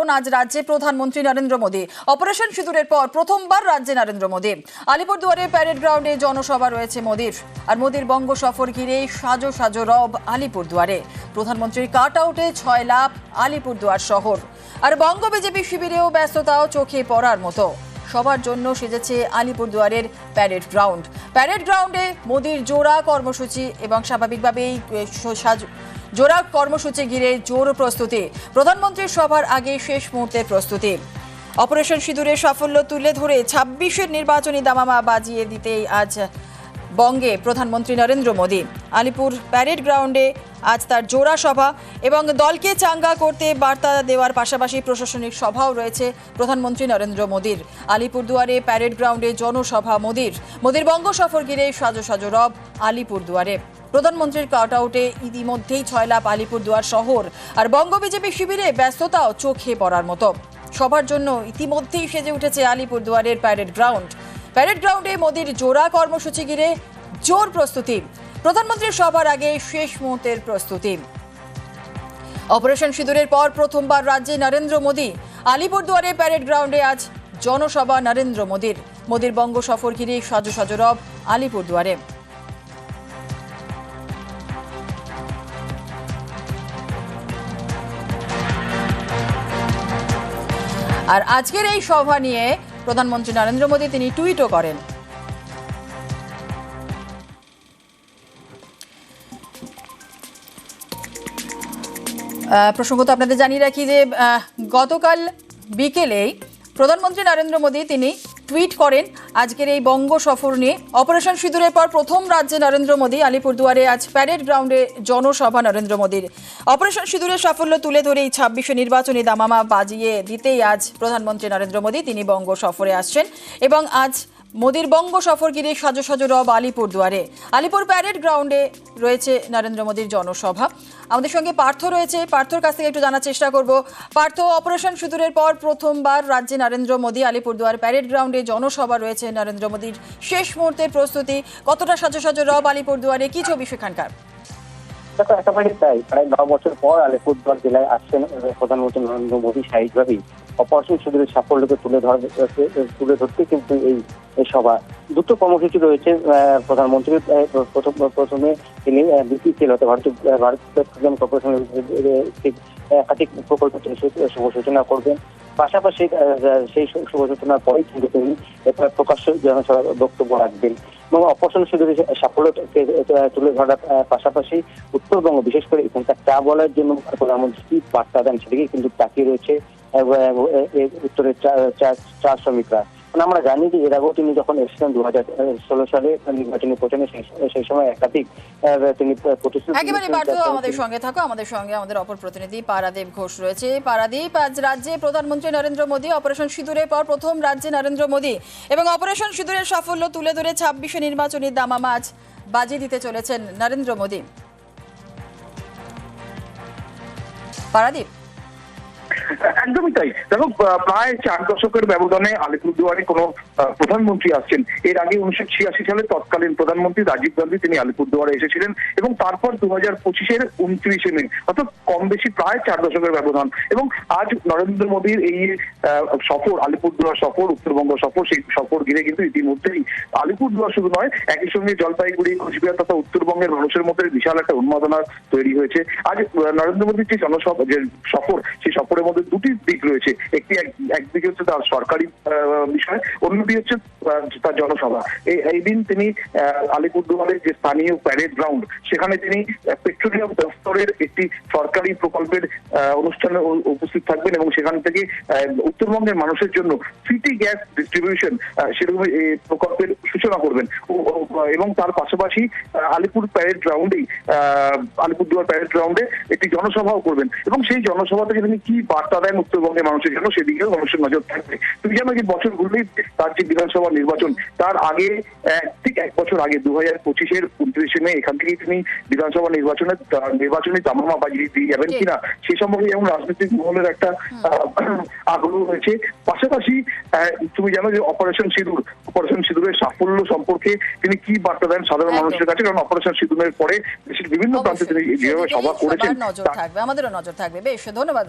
কারণ আজ রাজ্যে প্রধানমন্ত্রী নরেন্দ্র মোদী। অপারেশন সিঁদুরের পর প্রথমবার রাজ্যে নরেন্দ্র মোদী। আলিপুরদুয়ারে প্যারেড গ্রাউন্ডে জনসভা রয়েছে মোদীর। আর মোদীর বঙ্গ সফর ঘিরে সাজো সাজো রব আলিপুরদুয়ারে। প্রধানমন্ত্রীর কাট আউটে ছয় লাভ আলিপুরদুয়ার শহর। আর বঙ্গ বিজেপি শিবিরেও ব্যস্ততাও চোখে পড়ার মতো। সবার জন্য সেজেছে আলিপুরদুয়ারের প্যারেড গ্রাউন্ড। প্যারেড গ্রাউন্ডে মোদির জোড়া কর্মসূচি এবং স্বাভাবিকভাবেই জোড়া কর্মসূচি ঘিরে জোর প্রস্তুতি। প্রধানমন্ত্রীর সভার আগে শেষ মুহূর্তের প্রস্তুতি। অপারেশন সিঁদুরের সাফল্য তুলে ধরে ছাব্বিশের নির্বাচনী দামামা বাজিয়ে দিতেই আজ বঙ্গে প্রধানমন্ত্রী নরেন্দ্র মোদী। আলিপুর প্যারেড গ্রাউন্ডে আজ তার জোড়া সভা এবং দলকে চাঙ্গা করতে বার্তা দেওয়ার পাশাপাশি প্রশাসনিক সভাও রয়েছে প্রধানমন্ত্রী নরেন্দ্র মোদীর। আলিপুরদুয়ারে প্যারেড গ্রাউন্ডে জনসভা মোদীর। মোদীর বঙ্গ সফর ঘিরে সাজো সাজো রব আলিপুরদুয়ারে। প্রধানমন্ত্রীর কাট আউটে ইতিমধ্যেই ছয় লাভ আলিপুরদুয়ার শহর আর বঙ্গ বিজেপি শিবিরে ব্যস্ততাও চোখে পড়ার মতো। সবার জন্য ইতিমধ্যেই সেজে উঠেছে আলিপুরদুয়ারের প্যারেড গ্রাউন্ড। প্যারেড গ্রাউন্ডে মোদির জোড়া কর্মসূচি ঘিরে জোর প্রস্তুতি। প্রধানমন্ত্রীর সভার আগে শেষ মুহূর্তের প্রস্তুতি। অপারেশন সিঁদুরের পর প্রথমবার রাজ্যে নরেন্দ্র মোদী। আলিপুরদুয়ারে প্যারেড গ্রাউন্ডে আজ জনসভা নরেন্দ্র মোদীর। মোদীর বঙ্গ সফর ঘিরে সাজো সাজো রব আলিপুরদুয়ারে। আর আজকের এই সভা নিয়ে প্রধানমন্ত্রী নরেন্দ্র মোদী তিনি টুইটও করেন। প্রসঙ্গত আপনাদের জানিয়ে রাখি যে গতকাল বিকেলেই প্রধানমন্ত্রী নরেন্দ্র মোদী তিনি টুইট করেন আজকের এই বঙ্গ সফর নিয়ে। অপারেশন সিঁদুরের পর প্রথম রাজ্যে নরেন্দ্র মোদী, আলিপুরদুয়ারে আজ প্যারেড গ্রাউন্ডে জনসভা নরেন্দ্র মোদীর। অপারেশন সিঁদুরের সাফল্য তুলে ধরে এই ছাব্বিশে নির্বাচনী দামামা বাজিয়ে দিতেই আজ প্রধানমন্ত্রী নরেন্দ্র মোদী তিনি বঙ্গ সফরে আসছেন এবং আজ মোদীর বঙ্গ সফর ঘিরে সাজো সাজো রব আলিপুরদুয়ারে আলিপুর প্যারেড গ্রাউন্ডে রয়েছে নরেন্দ্র মোদীর জনসভা। আমাদের সঙ্গে পার্থ রয়েছে। পার্থর কাছ থেকে একটু জানার চেষ্টা করব। পার্থ, অপারেশন সুদূরের পর প্রথমবার রাজ্যে নরেন্দ্র মোদী আলিপুরদুয়ার প্যারেড গ্রাউন্ডে জনসভা রয়েছে নরেন্দ্র মোদীর। শেষ মুহূর্তের প্রস্তুতি, কতটা সাজো রব আলিপুরদুয়ারে কী ছবি সেখানকার? দেখো একেবারে তাই। প্রায় ন বছর পর আলিপুরদুয়ার জেলায় আসছেন প্রধানমন্ত্রী নরেন্দ্র মোদী স্বাভাবিকভাবেই। অপারেশন শিবিরের সাফল্যকে তুলে ধর তুলে ধরতে কিন্তু এই সভা। দুটো কর্মসূচি রয়েছে আহ, প্রধানমন্ত্রীর প্রথম প্রথমে তিনি বিপিসিএল অর্থাৎ ভারতীয় ভারত পেট্রোলিয়াম কর্পোরেশন একাধিক প্রকল্প তিনি শুভ সূচনা করবেন। পাশাপাশি সেই শুভ পরেই কিন্তু তিনি প্রকাশ্য জনসভা বক্তব্য রাখবেন এবং অপারেশন সুযোগের সাফল্য তুলে ধরার পাশাপাশি উত্তরবঙ্গ, বিশেষ করে এখানকার চা বলার জন্য প্রধানমন্ত্রী কি বার্তা দেন সেদিকে কিন্তু তাকিয়ে রয়েছে উত্তরের চা- শ্রমিকরা। আমরা জানি যে এর আগেও তিনি যখন এসেছিলেন দু হাজার ষোলো সালে নির্বাচনী প্রচারে সেই- সময় একাধিক তিনি একেবারে আমাদের সঙ্গে থাকো আমাদের সঙ্গে আমাদের অপর প্রতিনিধি পারাদীপ ঘোষ রয়েছে। পারাদীপ আজ রাজ্যে প্রধানমন্ত্রী নরেন্দ্র মোদী অপারেশন সিঁদুরের পর প্রথম রাজ্যে নরেন্দ্র মোদী এবং অপারেশন সিঁদুরের সাফল্য তুলে ধরে ছাব্বিশে নির্বাচনী দামামা আজ বাজিয়ে দিতে চলেছেন নরেন্দ্র মোদী। পারাদীপ। একদমই তাই। দেখো প্রায় চার দশকের ব্যবধানে আলিপুরদুয়ারে কোনো প্রধানমন্ত্রী আসছেন। এর আগে উনিশশো ছিয়াশি সালে তৎকালীন প্রধানমন্ত্রী রাজীব গান্ধী তিনি আলিপুরদুয়ারে এসেছিলেন এবং তারপর দু হাজার পঁচিশের উনত্রিশে মে, অর্থাৎ কম বেশি প্রায় চার দশকের ব্যবধান। এবং আজ নরেন্দ্র মোদীর এই সফর, আলিপুরদুয়ার সফর, উত্তরবঙ্গ সফর, সেই সফর ঘিরে কিন্তু ইতিমধ্যেই আলিপুরদুয়ার শুধু নয়, একই সঙ্গে জলপাইগুড়ি, কোচবিহার তথা উত্তরবঙ্গের মানুষের মধ্যে বিশাল একটা উন্মাদনা তৈরি হয়েছে। আজ নরেন্দ্র মোদীর যে জনসভা, যে সফর, সেই সফরের মধ্যে দুটি দিক রয়েছে। একটি এক- একদিকে হচ্ছে তার সরকারি বিষয় Onun bir açısı তার জনসভা। এই দিন তিনি আলিপুরদুয়ারের যে স্থানীয় প্যারেড গ্রাউন্ড সেখানে তিনি পেট্রোলিয়াম দপ্তরের একটি সরকারি প্রকল্পের অনুষ্ঠানে উপস্থিত থাকবেন এবং সেখান থেকে উত্তরবঙ্গের মানুষের জন্য সিটি গ্যাস ডিস্ট্রিবিউশন সেরকম প্রকল্পের সূচনা করবেন। এবং তার পাশাপাশি আলিপুর প্যারেড গ্রাউন্ডেই আলিপুরদুয়ার প্যারেড গ্রাউন্ডে একটি জনসভাও করবেন। এবং সেই জনসভা থেকে তিনি কি বার্তা দেন উত্তরবঙ্গের মানুষের জন্য, সেদিকেও মানুষের নজর থাকবে। তুমি জানো যে বছর ঘুরলেই তার যে বিধানসভা নির্বাচন। তার আগে ঠিক এক বছর আগে দু হাজার পঁচিশের উনত্রিশে মে এখান থেকেই তিনি বিধানসভা নির্বাচনের আহ, নির্বাচনী দামামা বাজিয়ে দিয়ে যাবেন কিনা সে সম্পর্কে যেমন রাজনৈতিক মহলের একটা আগ্রহ হয়েছে পাশাপাশি আহ, তুমি জানো যে অপারেশন সিঁদুর অপারেশন সিঁদুরের সাফল্য সম্পর্কে তিনি কি বার্তা দেন সাধারণ মানুষের কাছে? কারণ অপারেশন সিঁদুরের পরে দেশের বিভিন্ন প্রান্তে তিনি যেভাবে সভা করেছেন সবার নজর থাকবে আমাদেরও নজর থাকবে। বেশ ধন্যবাদ।